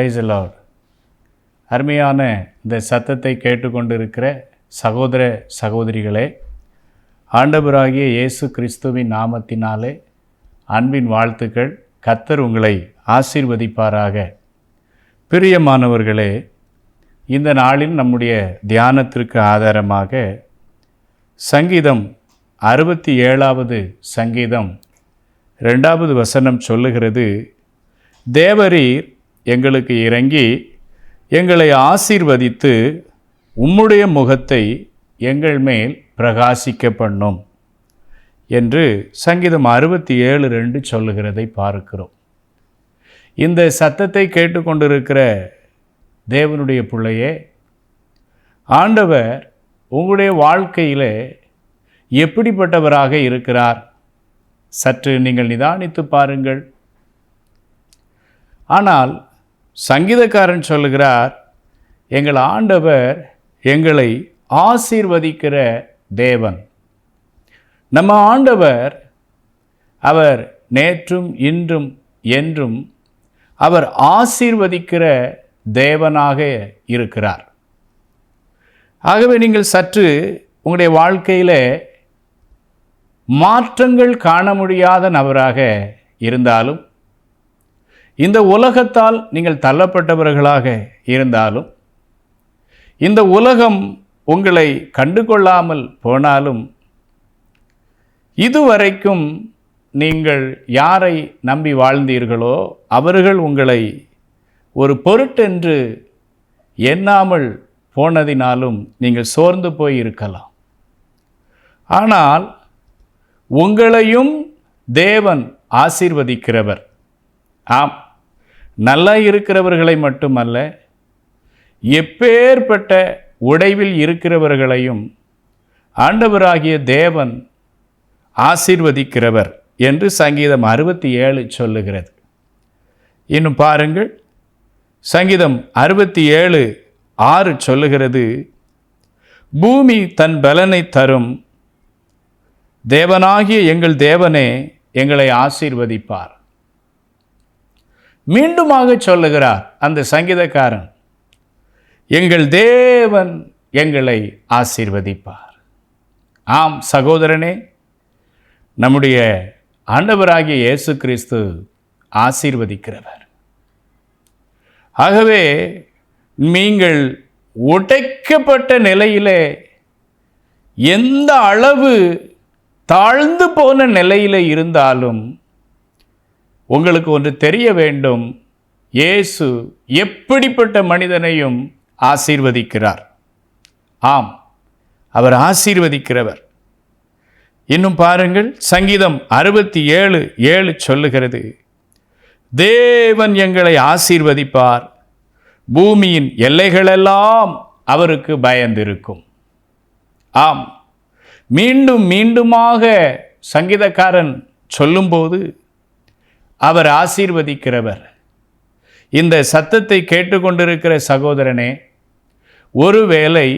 Price Lord அருமையான இந்த சத்தத்தை கேட்டுக்கொண்டிருக்கிற சகோதர சகோதரிகளே ஆண்டவராகிய இயேசு கிறிஸ்துவின் நாமத்தினாலே அன்பின் வாழ்த்துக்கள். கத்தர் உங்களை ஆசீர்வதிப்பாராக. பிரியமானவர்களே இந்த நாளில் நம்முடைய தியானத்திற்கு ஆதாரமாக சங்கீதம் அறுபத்தி ஏழாவது சங்கீதம் ரெண்டாவது வசனம் சொல்லுகிறது தேவரீர் எங்களுக்கு இறங்கி எங்களை ஆசீர்வதித்து உம்முடைய முகத்தை எங்கள் மேல் பிரகாசிக்க பண்ணும் என்று சங்கீதம் அறுபத்தி ஏழு ரெண்டு சொல்லுகிறதை பார்க்கிறோம். இந்த சத்தத்தை கேட்டுக்கொண்டிருக்கிற தேவனுடைய பிள்ளையே ஆண்டவர் உங்களுடைய வாழ்க்கையில் எப்படிப்பட்டவராக இருக்கிறார்? சற்று நீங்கள் நிதானித்து பாருங்கள். ஆனால் சங்கீதக்காரன் சொல்லுகிறார் எங்கள் ஆண்டவர் எங்களை ஆசீர்வதிக்கிற தேவன். நம்ம ஆண்டவர் அவர் நேற்றும் இன்றும் என்றும் அவர் ஆசீர்வதிக்கிற தேவனாக இருக்கிறார். ஆகவே நீங்கள் சற்று உங்களுடைய வாழ்க்கையில் மாற்றங்கள் காண முடியாத நபராக இருந்தாலும் இந்த உலகத்தால் நீங்கள் தள்ளப்பட்டவர்களாக இருந்தாலும் இந்த உலகம் உங்களை கண்டுகொள்ளாமல் போனாலும் இதுவரைக்கும் நீங்கள் யாரை நம்பி வாழ்ந்தீர்களோ அவர்கள் உங்களை ஒரு பொருட்டென்று எண்ணாமல் போனதினாலும் நீங்கள் சோர்ந்து போய் இருக்கலாம். ஆனால் உங்களையும் தேவன் ஆசீர்வதிக்கிறவர். ஆம். நல்லா இருக்கிறவர்களை மட்டுமல்ல எப்பேற்பட்ட உடைவில் இருக்கிறவர்களையும் ஆண்டவராகிய தேவன் ஆசீர்வதிக்கிறவர் என்று சங்கீதம் அறுபத்தி ஏழு சொல்லுகிறது. இன்னும் பாருங்கள். சங்கீதம் அறுபத்தி ஏழு ஆறு சொல்லுகிறது பூமி தன் பலனை தரும். தேவனாகிய எங்கள் தேவனே எங்களை ஆசீர்வதிப்பார். மீண்டுமாக சொல்லுகிறார் அந்த சங்கீதக்காரன் எங்கள் தேவன் எங்களை ஆசீர்வதிப்பார். ஆம் சகோதரனே நம்முடைய ஆண்டவராகிய இயேசு கிறிஸ்து ஆசீர்வதிக்கிறவர். ஆகவே நீங்கள் உடைக்கப்பட்ட நிலையிலே எந்த அளவு தாழ்ந்து போன நிலையில் இருந்தாலும் உங்களுக்கு ஒன்று தெரிய வேண்டும். இயேசு எப்படிப்பட்ட மனிதனையும் ஆசீர்வதிக்கிறார். ஆம் அவர் ஆசீர்வதிக்கிறவர். இன்னும் பாருங்கள் சங்கீதம் அறுபத்தி ஏழு ஏழு சொல்லுகிறது. தேவன் எங்களை ஆசீர்வதிப்பார். பூமியின் எல்லைகளெல்லாம் அவருக்கு பயந்திருக்கும். ஆம் மீண்டும் மீண்டுமாக சங்கீதக்காரன் சொல்லும்போது அவர் ஆசீர்வதிக்கிறவர். இந்த சத்தத்தை கேட்டுக்கொண்டிருக்கிற சகோதரனே ஒருவேளை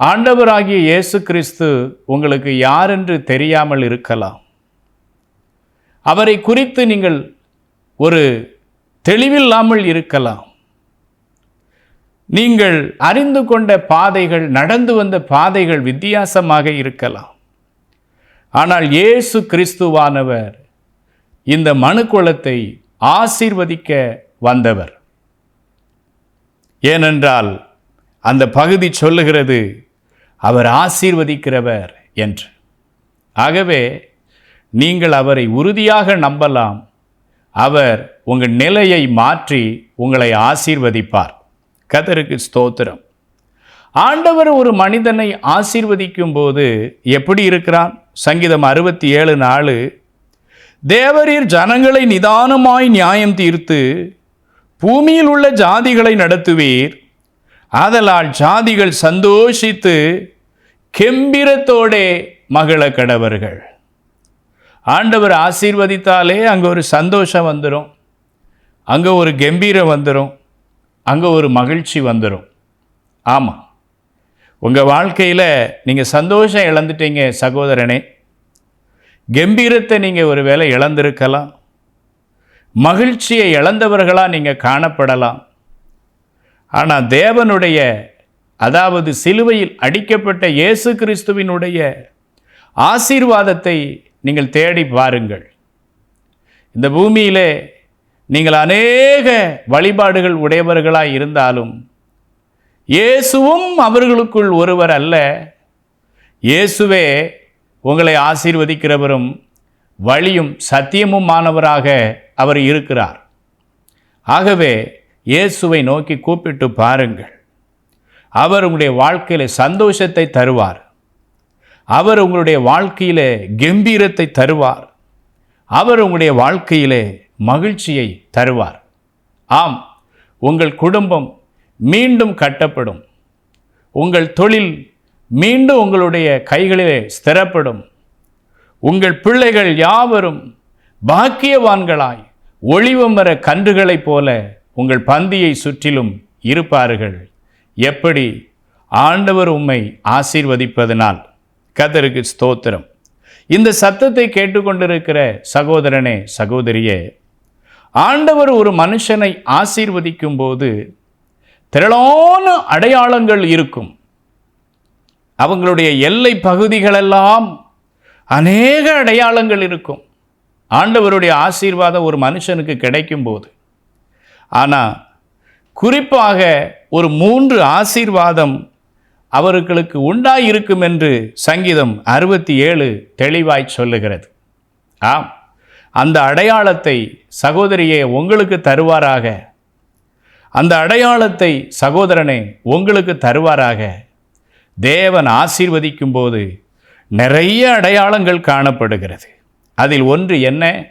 ஆண்டவராகிய இயேசு கிறிஸ்து உங்களுக்கு யார் என்று தெரியாமல் இருக்கலாம். அவரை குறித்து நீங்கள் ஒரு தெளிவில்லாமல் இருக்கலாம். நீங்கள் அறிந்து கொண்ட பாதைகள் நடந்து வந்த பாதைகள் வித்தியாசமாக இருக்கலாம். ஆனால் இயேசு கிறிஸ்துவானவர் இந்த மனுக்குலத்தை ஆசீர்வதிக்க வந்தவர். ஏனென்றால் அந்த பகுதி சொல்லுகிறது அவர் ஆசீர்வதிக்கிறவர் என்று. ஆகவே நீங்கள் அவரை உறுதியாக நம்பலாம். அவர் உங்கள் நிலையை மாற்றி உங்களை ஆசீர்வதிப்பார். கதருக்கு ஸ்தோத்திரம். ஆண்டவர் ஒரு மனிதனை ஆசீர்வதிக்கும் போது எப்படி இருக்கிறான்? சங்கீதம் அறுபத்தி ஏழு நாலு தேவரீர் ஜனங்களை நிதானமாய் நியாயம் தீர்த்து பூமியில் உள்ள ஜாதிகளை நடத்துவீர். ஆதலால் ஜாதிகள் சந்தோஷித்து கெம்பிரத்தோடே மகள கடவர்கள். ஆண்டவர் ஆசீர்வதித்தாலே அங்கே ஒரு சந்தோஷம் வந்துடும் அங்கே ஒரு கம்பீரம் வந்துடும் அங்கே ஒரு மகிழ்ச்சி வந்துடும் ஆமாம் உங்கள் வாழ்க்கையில் நீங்கள் சந்தோஷம் இழந்துட்டீங்க சகோதரனே. கம்பீரத்தை நீங்கள் ஒரு வேளை இழந்திருக்கலாம். மகிழ்ச்சியை இழந்தவர்களாக நீங்கள் காணப்படலாம். ஆனால் தேவனுடைய அதாவது சிலுவையில் அடிக்கப்பட்ட இயேசு கிறிஸ்துவினுடைய ஆசீர்வாதத்தை நீங்கள் தேடி பாருங்கள். இந்த பூமியிலே நீங்கள் அநேக வழிபாடுகள் உடையவர்களாக இருந்தாலும் இயேசுவும் அவர்களுக்குள் ஒருவர் அல்ல. இயேசுவே உங்களை ஆசீர்வதிக்கிறவரும் வழியும் சத்தியமுமானவராக அவர் இருக்கிறார். ஆகவே இயேசுவை நோக்கி கூப்பிட்டு பாருங்கள். அவர் உங்களுடைய வாழ்க்கையில் சந்தோஷத்தை தருவார். அவர் உங்களுடைய வாழ்க்கையில் கம்பீரத்தை தருவார். அவர் உங்களுடைய வாழ்க்கையிலே மகிழ்ச்சியை தருவார். ஆம் உங்கள் குடும்பம் மீண்டும் கட்டப்படும். உங்கள் தொழில் மீண்டும் உங்களுடைய கைகளிலே ஸ்திரப்படும். உங்கள் பிள்ளைகள் யாவரும் பாக்கியவான்களாய் ஒளிவமர கன்றுகளைப் போல உங்கள் பந்தியை சுற்றிலும் இருப்பார்கள். எப்படி? ஆண்டவர் உம்மை ஆசீர்வதிப்பதனால். கதருக்கு ஸ்தோத்திரம். இந்த சத்தத்தை கேட்டுக்கொண்டிருக்கிற சகோதரனே சகோதரியே ஆண்டவர் ஒரு மனுஷனை ஆசீர்வதிக்கும் போது திரளான அடையாளங்கள் இருக்கும். அவங்களுடைய எல்லை பகுதிகளெல்லாம் அநேக அடையாளங்கள் இருக்கும். ஆண்டவருடைய ஆசீர்வாதம் ஒரு மனுஷனுக்கு கிடைக்கும் போது ஆனால் குறிப்பாக ஒரு மூன்று ஆசீர்வாதம் அவர்களுக்கு உண்டாயிருக்கும் என்று சங்கீதம் அறுபத்தி ஏழு தெளிவாய் சொல்லுகிறது. ஆம் அந்த அடையாளத்தை சகோதரியே உங்களுக்கு தருவாராக. அந்த அடையாளத்தை சகோதரனே உங்களுக்கு தருவாராக. தேவன் ஆசீர்வதிக்கும் போது நிறைய அடையாளங்கள் காணப்படுகிறது. அதில் ஒன்று என்ன?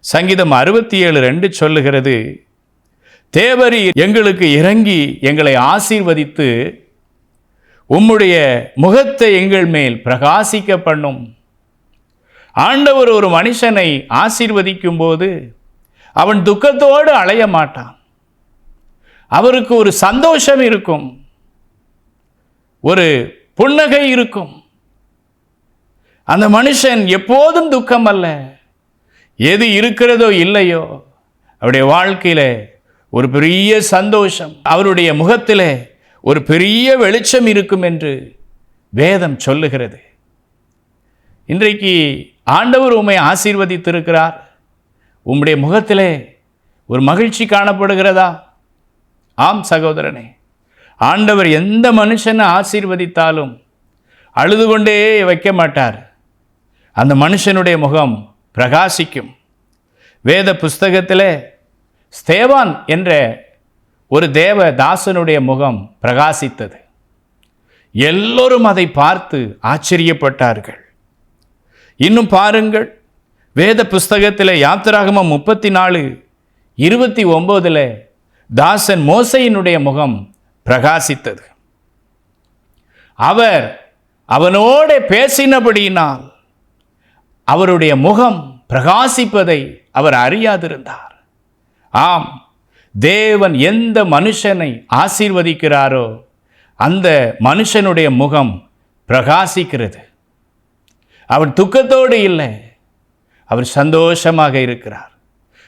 சங்கீதம் அறுபத்தி ஏழு ரெண்டு சொல்லுகிறது தேவரி எங்களுக்கு இறங்கி எங்களை ஆசீர்வதித்து உம்முடைய முகத்தை எங்கள் மேல் பிரகாசிக்க பண்ணும். ஆண்டவர் ஒரு மனுஷனை ஆசீர்வதிக்கும் போது அவன் துக்கத்தோடு அலைய மாட்டான் அவருக்கு ஒரு சந்தோஷம் இருக்கும். ஒரு புன்னகை இருக்கும். அந்த மனுஷன் எப்போதும் துக்கம் அல்ல. எது இருக்கிறதோ இல்லையோ அவருடைய வாழ்க்கையில் ஒரு பெரிய சந்தோஷம் அவருடைய முகத்தில் ஒரு பெரிய வெளிச்சம் இருக்கும் என்று வேதம் சொல்லுகிறது. இன்றைக்கு ஆண்டவர் உம்மை ஆசீர்வதித்திருக்கிறார். உம்முடைய முகத்திலே ஒரு மகிழ்ச்சி காணப்படுகிறதா? ஆம் சகோதரனே. ஆண்டவர் எந்த மனுஷனை ஆசீர்வதித்தாலும் அழுது கொண்டே வைக்க மாட்டார். அந்த மனுஷனுடைய முகம் பிரகாசிக்கும். வேத புஸ்தகத்தில் ஸ்தேவான் என்ற ஒரு தேவ தாசனுடைய முகம் பிரகாசித்தது. எல்லோரும் அதை பார்த்து ஆச்சரியப்பட்டார்கள். இன்னும் பாருங்கள் வேத புஸ்தகத்தில் யாத்திராகமம் முப்பத்தி நாலு இருபத்தி ஒம்போதில் தாசன் மோசையினுடைய முகம் பிரகாசித்தது. அவர் அவனோட பேசினபடியினால் அவருடைய முகம் பிரகாசிப்பதை அவர் அறியாதிருந்தார். ஆம் தேவன் எந்த மனுஷனை ஆசீர்வதிக்கிறாரோ அந்த மனுஷனுடைய முகம் பிரகாசிக்கிறது. அவர் துக்கத்தோடு இல்லை அவர் சந்தோஷமாக இருக்கிறார்.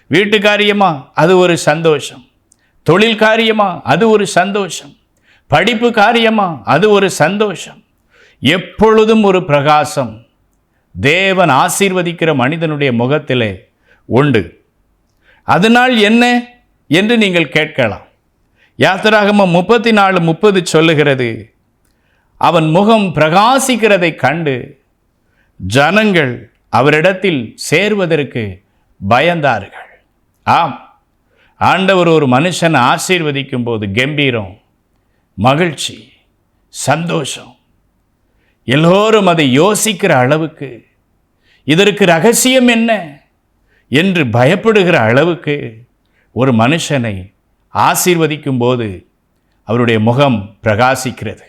வீட்டு காரியமா அது ஒரு சந்தோஷம். தொழில் காரியமா? அது ஒரு சந்தோஷம். படிப்பு காரியமா? அது ஒரு சந்தோஷம். எப்பொழுதும் ஒரு பிரகாசம். தேவன் ஆசீர்வதிக்கிற மனிதனுடைய முகத்திலே உண்டு. அதனால் என்ன என்று நீங்கள் கேட்கலாம். யாத்திராகமம் முப்பத்தி நாலு முப்பது சொல்லுகிறது. அவன் முகம் பிரகாசிக்கிறதை கண்டு ஜனங்கள் அவரிடத்தில் சேர்வதற்கு பயந்தார்கள். ஆம். ஆண்டவர் ஒரு மனுஷனை ஆசீர்வதிக்கும் போது கம்பீரம் மகிழ்ச்சி சந்தோஷம். எல்லோரும் அதை யோசிக்கிற அளவுக்கு இதற்கு ரகசியம் என்ன என்று பயப்படுகிற அளவுக்கு ஒரு மனுஷனை ஆசீர்வதிக்கும் போது அவருடைய முகம் பிரகாசிக்கிறது.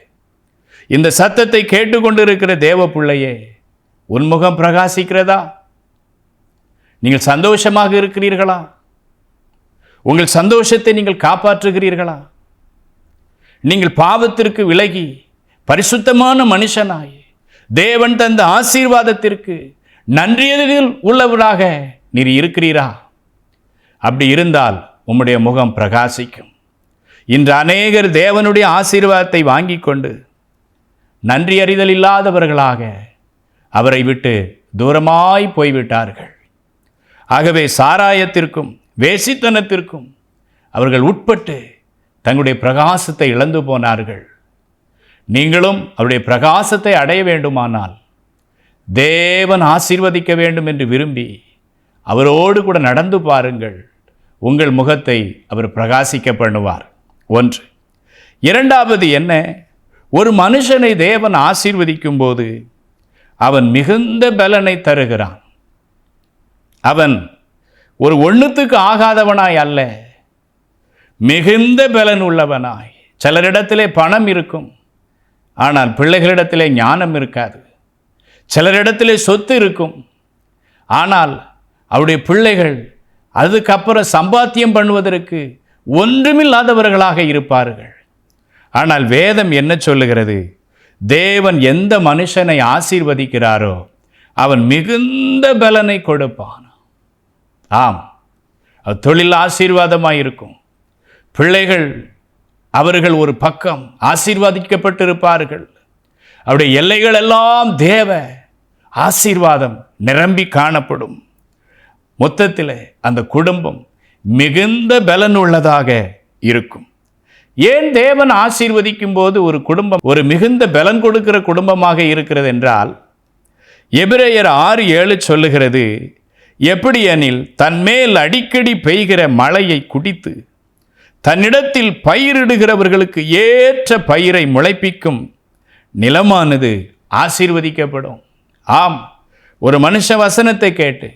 இந்த சத்தத்தை கேட்டுக்கொண்டிருக்கிற தேவ பிள்ளையே உன் முகம் பிரகாசிக்கிறதா? நீங்கள் சந்தோஷமாக இருக்கிறீர்களா? உங்கள் சந்தோஷத்தை நீங்கள் காப்பாற்றுகிறீர்களா? நீங்கள் பாவத்திற்கு விலகி பரிசுத்தமான மனுஷனாய் தேவன் தந்த ஆசீர்வாதத்திற்கு நன்றியதில் உள்ளவராக நீர் இருக்கிறீரா? அப்படி இருந்தால் உம்முடைய முகம் பிரகாசிக்கும். இன்று அநேகர் தேவனுடைய ஆசீர்வாதத்தை வாங்கி கொண்டு நன்றி அறிதல் இல்லாதவர்களாக அவரை விட்டு தூரமாய் போய்விட்டார்கள். ஆகவே சாராயத்திற்கும் வேசித்தனத்திற்கும் அவர்கள் உட்பட்டு தங்களுடைய பிரகாசத்தை இழந்து போனார்கள். நீங்களும் அவருடைய பிரகாசத்தை அடைய வேண்டுமானால் தேவன் ஆசீர்வதிக்க வேண்டும் என்று விரும்பி அவரோடு கூட நடந்து பாருங்கள். உங்கள் முகத்தை அவர் பிரகாசிக்க பண்ணுவார். ஒன்று. இரண்டாவது என்ன? ஒரு மனுஷனை தேவன் ஆசீர்வதிக்கும் போது அவன் மிகுந்த பலனை தருகிறான். அவன் ஒரு ஒன்றுத்துக்கு ஆகாதவனாய் அல்ல. மிகுந்த பலன் உள்ளவனாய். சிலரிடத்திலே பணம் இருக்கும். ஆனால் பிள்ளைகளிடத்திலே ஞானம் இருக்காது. சிலரிடத்திலே சொத்து இருக்கும். ஆனால் அவருடைய பிள்ளைகள் அதுக்கப்புறம் சம்பாத்தியம் பண்ணுவதற்கு ஒன்றுமில்லாதவர்களாக இருப்பார்கள். ஆனால் வேதம் என்ன சொல்லுகிறது? தேவன் எந்த மனுஷனை ஆசீர்வதிக்கிறாரோ அவன் மிகுந்த பலனை கொடுப்பான். ஆம். அது தொழில் ஆசீர்வாதமாக இருக்கும் பிள்ளைகள் அவர்கள் ஒரு பக்கம் ஆசீர்வாதிக்கப்பட்டிருப்பார்கள். அவருடைய எல்லைகள் எல்லாம் தேவ ஆசீர்வாதம் நிரம்பி காணப்படும். மொத்தத்தில் அந்த குடும்பம் மிகுந்த பலன் உள்ளதாக இருக்கும். ஏன் தேவன் ஆசீர்வதிக்கும் போது ஒரு குடும்பம் ஒரு மிகுந்த பலன் கொடுக்கிற குடும்பமாக இருக்கிறது என்றால் எபிரேயர் ஆறு ஏழு சொல்லுகிறது எப்படி எனில் தன்மேல் அடிக்கடி பெய்கிற மழையை குடித்து தன்னிடத்தில் பயிரிடுகிறவர்களுக்கு ஏற்ற பயிரை முளைப்பிக்கும் நிலமானது ஆசீர்வதிக்கப்படும். ஆம் ஒரு மனுஷ வசனத்தை கேட்டு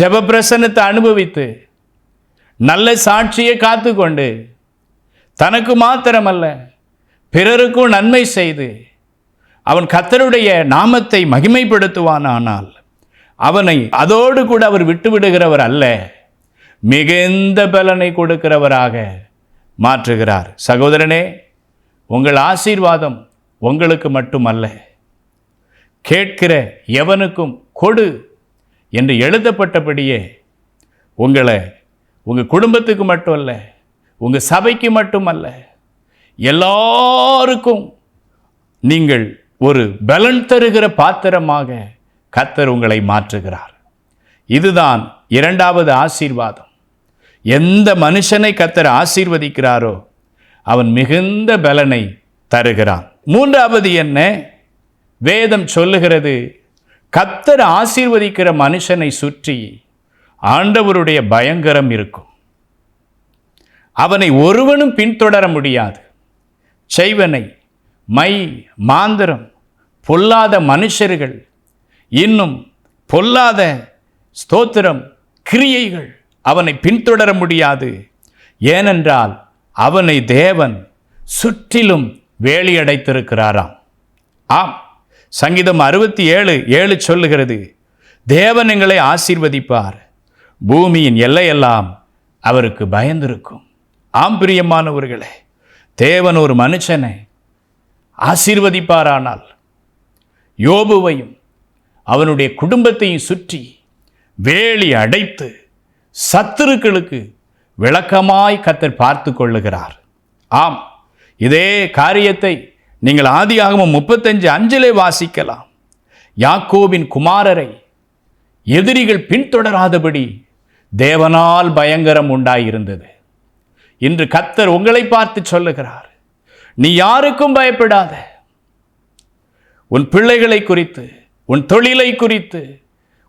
ஜெப பிரசன்னத்தை அனுபவித்து நல்ல சாட்சியை காத்துக்கொண்டு தனக்கு மாத்திரமல்ல பிறருக்கும் நன்மை செய்து அவன் கத்தருடைய நாமத்தை மகிமைப்படுத்துவானானால் அவனை அதோடு கூட அவர் விட்டுவிடுகிறவர் அல்ல மிகுந்த பலனை கொடுக்கிறவராக மாற்றுகிறார். சகோதரனே உங்கள் ஆசீர்வாதம் உங்களுக்கு மட்டுமல்ல. கேட்கிற எவனுக்கும் கொடு என்று எழுதப்பட்டபடியே உங்களை உங்கள் குடும்பத்துக்கு மட்டும் அல்ல உங்கள் சபைக்கு மட்டுமல்ல எல்லாருக்கும் நீங்கள் ஒரு பலன் தருகிற பாத்திரமாக கத்தர் உங்களை மாற்றுகிறார். இதுதான் இரண்டாவது ஆசீர்வாதம். எந்த மனுஷனை கத்தர் ஆசீர்வதிக்கிறாரோ அவன் மிகுந்த பலனை தருகிறான். மூன்றாவது என்ன? வேதம் சொல்லுகிறது கத்தர் ஆசீர்வதிக்கிற மனுஷனை சுற்றி ஆண்டவருடைய பயங்கரம் இருக்கும். அவனை ஒருவனும் பின்தொடர முடியாது. செய்வனை மை மாந்திரம் பொல்லாத மனுஷர்கள் இன்னும் பொல்லாத ஸ்தோத்திரம் கிரியைகள் அவனை பின்தொடர முடியாது. ஏனென்றால் அவனை தேவன் சுற்றிலும் வேலியடைத்திருக்கிறாராம். ஆம் சங்கீதம் அறுபத்தி ஏழு ஏழு சொல்லுகிறது தேவன் எங்களை ஆசீர்வதிப்பார். பூமியின் எல்லையெல்லாம் அவருக்கு பயந்திருக்கும். ஆம் பிரியமானவர்களே தேவன் ஒரு மனுஷனை ஆசீர்வதிப்பாரானால் யோபுவையும் அவனுடைய குடும்பத்தையும் சுற்றி வேலி அடைத்து சத்துருக்களுக்கு விளக்கமாய் கத்தர் பார்த்து கொள்ளுகிறார். ஆம் இதே காரியத்தை நீங்கள் ஆதியாகவும் முப்பத்தஞ்சு அஞ்சிலே வாசிக்கலாம். யாக்கோவின் குமாரரை எதிரிகள் பின்தொடராதபடி தேவனால் பயங்கரம் உண்டாயிருந்தது. இன்று கத்தர் உங்களை பார்த்து சொல்லுகிறார் நீ யாருக்கும் பயப்படாத. உன் பிள்ளைகளை குறித்து உன் தொழிலை குறித்து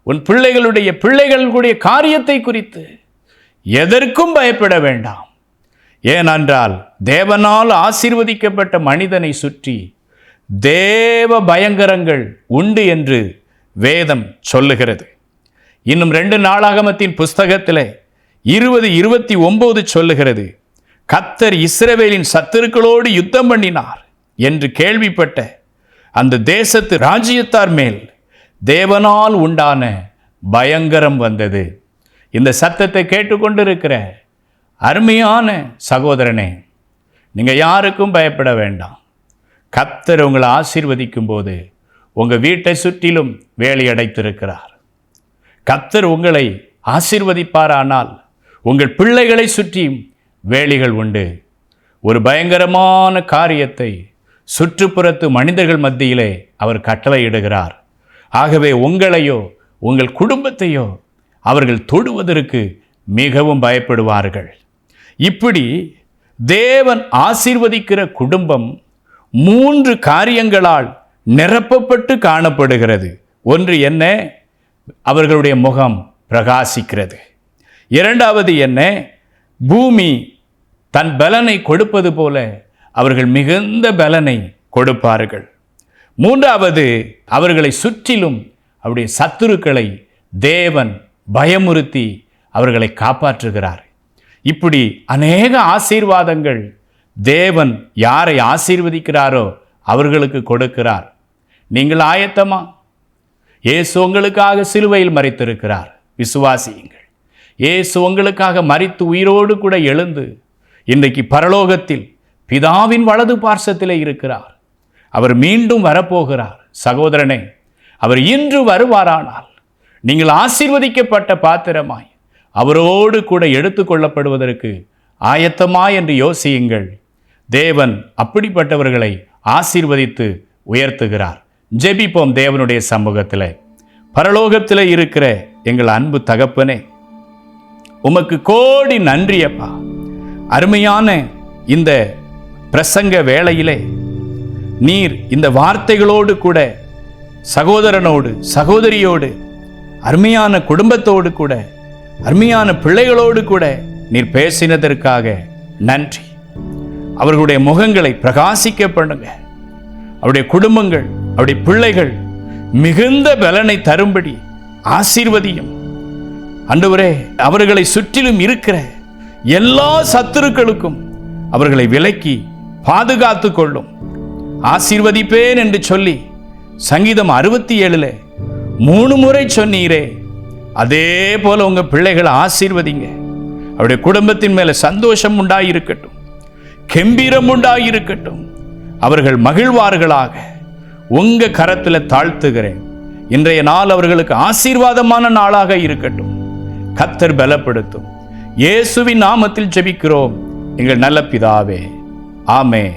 உன் பிள்ளைகளுடைய பிள்ளைகளுடைய காரியத்தை குறித்து எதற்கும் பயப்பட வேண்டாம். ஏனென்றால் தேவனால் ஆசீர்வதிக்கப்பட்ட மனிதனை சுற்றி தேவ பயங்கரங்கள் உண்டு என்று வேதம் சொல்லுகிறது. இன்னும் ரெண்டு நாளாகமத்தின் புஸ்தகத்தில் இருபது இருபத்தி ஒன்பது சொல்லுகிறது கத்தர் இஸ்ரவேலின் சத்துருக்களோடு யுத்தம் பண்ணினார் என்று கேள்விப்பட்ட அந்த தேசத்து ராஜ்யத்தார் மேல் தேவனால் உண்டான பயங்கரம் வந்தது. இந்த சத்தத்தை கேட்டுக்கொண்டிருக்கிற அருமையான சகோதரனே நீங்கள் யாருக்கும் பயப்பட வேண்டாம். கத்தர் உங்களை ஆசீர்வதிக்கும் போது உங்கள் வீட்டை சுற்றிலும் வேலை அடைத்திருக்கிறார். கத்தர் உங்களை ஆசீர்வதிப்பாரானால் உங்கள் பிள்ளைகளை சுற்றியும் வேலிகள் உண்டு. ஒரு பயங்கரமான காரியத்தை சுற்றுப்புறத்து மனிதர்கள் மத்தியிலே அவர் கட்டளையிடுகிறார். ஆகவே உங்களையோ உங்கள் குடும்பத்தையோ அவர்கள் தொடுவதற்கு மிகவும் பயப்படுவார்கள். இப்படி தேவன் ஆசீர்வதிக்கிற குடும்பம் மூன்று காரியங்களால் நிரப்பப்பட்டு காணப்படுகிறது. ஒன்று என்ன? அவர்களுடைய முகம் பிரகாசிக்கிறது. இரண்டாவது என்ன? பூமி தன் பலனை கொடுப்பது போல அவர்கள் மிகுந்த பலனை கொடுப்பார்கள். மூன்றாவது அவர்களை சுற்றிலும் அவருடைய சத்துருக்களை தேவன் பயமுறுத்தி அவர்களை காப்பாற்றுகிறார். இப்படி அநேக ஆசீர்வாதங்கள் தேவன் யாரை ஆசீர்வதிக்கிறாரோ அவர்களுக்கு கொடுக்கிறார். நீங்கள் ஆயத்தமா? இயேசு உங்களுக்காக சிலுவையில் மறைத்திருக்கிறார் விசுவாசியுங்கள். இயேசு உங்களுக்காக மறித்து உயிரோடு கூட எழுந்து இன்றைக்கு பரலோகத்தில் பிதாவின் வலது பார்சத்திலே இருக்கிறார். அவர் மீண்டும் வரப்போகிறார். சகோதரனே அவர் இன்று வருவாரானால் நீங்கள் ஆசீர்வதிக்கப்பட்ட பாத்திரமாய் அவரோடு கூட எடுத்துக்கொள்ளப்படுவதற்கு ஆயத்தமா என்று யோசியுங்கள். தேவன் அப்படிப்பட்டவர்களை ஆசீர்வதித்து உயர்த்துகிறார். ஜெபிப்போம் தேவனுடைய சமூகத்தில். பரலோகத்தில் இருக்கிற எங்கள் அன்பு தகப்பனே உமக்கு கோடி நன்றி அப்பா அருமையான இந்த பிரசங்க வேளையிலே நீர் இந்த வார்த்தைகளோடு கூட சகோதரனோடு சகோதரியோடு அருமையான குடும்பத்தோடு கூட அருமையான பிள்ளைகளோடு கூட நீர் பேசினதற்காக நன்றி. அவர்களுடைய முகங்களை பிரகாசிக்க பண்ணுங்க. அவருடைய குடும்பங்கள் அவருடைய பிள்ளைகள் மிகுந்த பலனை தரும்படி ஆசீர்வதியும். அன்றுவரே அவர்களை சுற்றிலும் இருக்கிற எல்லா சத்துருக்களுக்கும் அவர்களை விலக்கி பாதுகாத்து கொள்ளும். ஆசீர்வதிப்பேன் என்று சொல்லி சங்கீதம் அறுபத்தி ஏழுல மூணு முறை சொன்னீரே. அதே போல உங்க பிள்ளைகளை ஆசீர்வதிங்க. அவருடைய குடும்பத்தின் மேல சந்தோஷம் உண்டாயிருக்கட்டும். கெம்பீரம் உண்டாயிருக்கட்டும். அவர்கள் மகிழ்வார்களாக. உங்க கரத்துல தாழ்த்துகிறேன். இன்றைய நாள் அவர்களுக்கு ஆசீர்வாதமான நாளாக இருக்கட்டும். கத்தர் பலப்படுத்தும். இயேசுவின் நாமத்தில் ஜெபிக்கிறோம். எங்கள் நல்ல பிதாவே. ஆமே